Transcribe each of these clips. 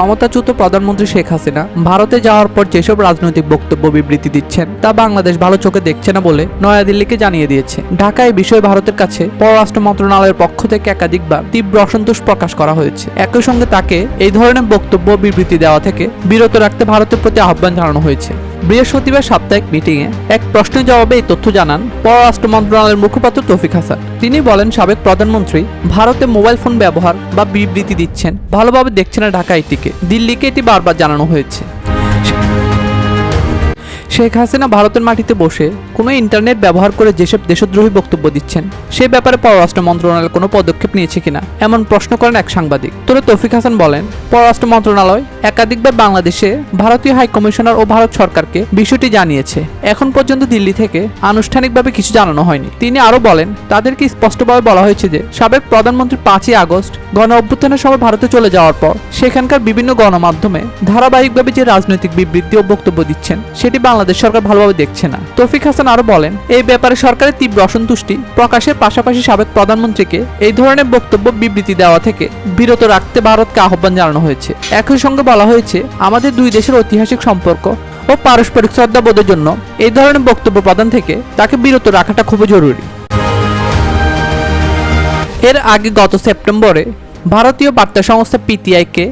ক্ষমতাচ্যুত প্রধানমন্ত্রী শেখ হাসিনা ভারতে যাওয়ার পর যেসব রাজনৈতিক বক্তব্য বিবৃতি দিচ্ছেন, তা বাংলাদেশ ভালো চোখে দেখছে না বলে নয়াদিল্লিকে জানিয়ে দিয়েছে। ঢাকায় বিষয়ে ভারতের কাছে পররাষ্ট্র মন্ত্রণালয়ের পক্ষ থেকে একাধিকবার তীব্র অসন্তোষ প্রকাশ করা হয়েছে। একই সঙ্গে তাকে এই ধরনের বক্তব্য বিবৃতি দেওয়া থেকে বিরত রাখতে ভারতের প্রতি আহ্বান জানানো হয়েছে। বৃহস্পতিবার সাপ্তাহিক মিটিংয়ে এক প্রশ্নের জবাবে এই তথ্য জানান পররাষ্ট্র মন্ত্রণালয়ের মুখপাত্র তৌফিক হাসান। তিনি বলেন, সাবেক প্রধানমন্ত্রী ভারতে মোবাইল ফোন ব্যবহার বা বিবৃতি দিচ্ছেন, ভালোভাবে দেখছে না ঢাকা এটিকে দিল্লিকে এটি বারবার জানানো হয়েছে। শেখ হাসিনা ভারতের মাটিতে বসে কোনো ইন্টারনেট ব্যবহার করে যেসব দেশদ্রোহী বক্তব্য দিচ্ছেন, সে ব্যাপারে পররাষ্ট্র মন্ত্রণালয় কোনো পদক্ষেপ নিয়েছে কিনা, এমন প্রশ্ন করেন এক সাংবাদিক। তোরে তৌফিক হাসান বলেন, পররাষ্ট্র মন্ত্রণালয় একাধিকবার বাংলাদেশে ভারতীয় হাই কমিশনার ও ভারত সরকারকে বিষয়টি জানিয়েছে। এখন পর্যন্ত দিল্লি থেকে আনুষ্ঠানিকভাবে কিছু জানানো হয়নি। তিনি আরও বলেন, তাদেরকে স্পষ্টভাবে বলা হয়েছে যে, সাবেক প্রধানমন্ত্রী পাঁচই আগস্ট গণ অভ্যুত্থানের সময় ভারতে চলে যাওয়ার পর সেখানকার বিভিন্ন গণমাধ্যমে ধারাবাহিকভাবে যে রাজনৈতিক বিবৃতি ও বক্তব্য দিচ্ছেন, সেটি বাংলাদেশ সরকার ভালোভাবে দেখছে না। তৌফিক হাসান আরও বলেন, এই ব্যাপারে সরকারের তীব্র অসন্তুষ্টি প্রকাশের পাশাপাশি সাবেক প্রধানমন্ত্রীকে এই ধরনের বক্তব্য বিবৃতি দেওয়া থেকে বিরত রাখতে ভারতকে আহ্বান জানানো হয়েছে। একই সঙ্গে বলা হয়েছে, আমাদের দুই দেশের ঐতিহাসিক সম্পর্ক ও পারস্পরিক শ্রদ্ধাবোধের জন্য এই ধরনের বক্তব্য প্রদান থেকে তাকে বিরত রাখাটা খুবই জরুরি। এর আগে গত সেপ্টেম্বরে ভারতীয় বার্তা সংস্থা পিটিআইকে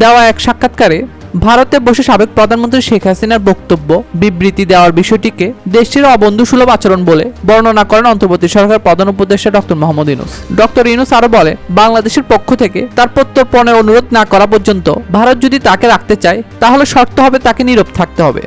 দেওয়া এক সাক্ষাৎকারে ভারতে বসে সাবেক প্রধানমন্ত্রী শেখ হাসিনার বক্তব্য, বিবৃতি দেওয়ার বিষয়টিকে দেশটির অবন্ধুসুলভ আচরণ বলে বর্ণনা করেন অন্তর্বর্তী সরকার প্রধান উপদেষ্টা ডক্টর মোহাম্মদ ইনুস ডক্টর ইনুস আরও বলে, বাংলাদেশের পক্ষ থেকে তার প্রত্যর্পণের অনুরোধ না করা পর্যন্ত ভারত যদি তাকে রাখতে চায়, তাহলে শর্ত হবে তাকে নীরব থাকতে হবে।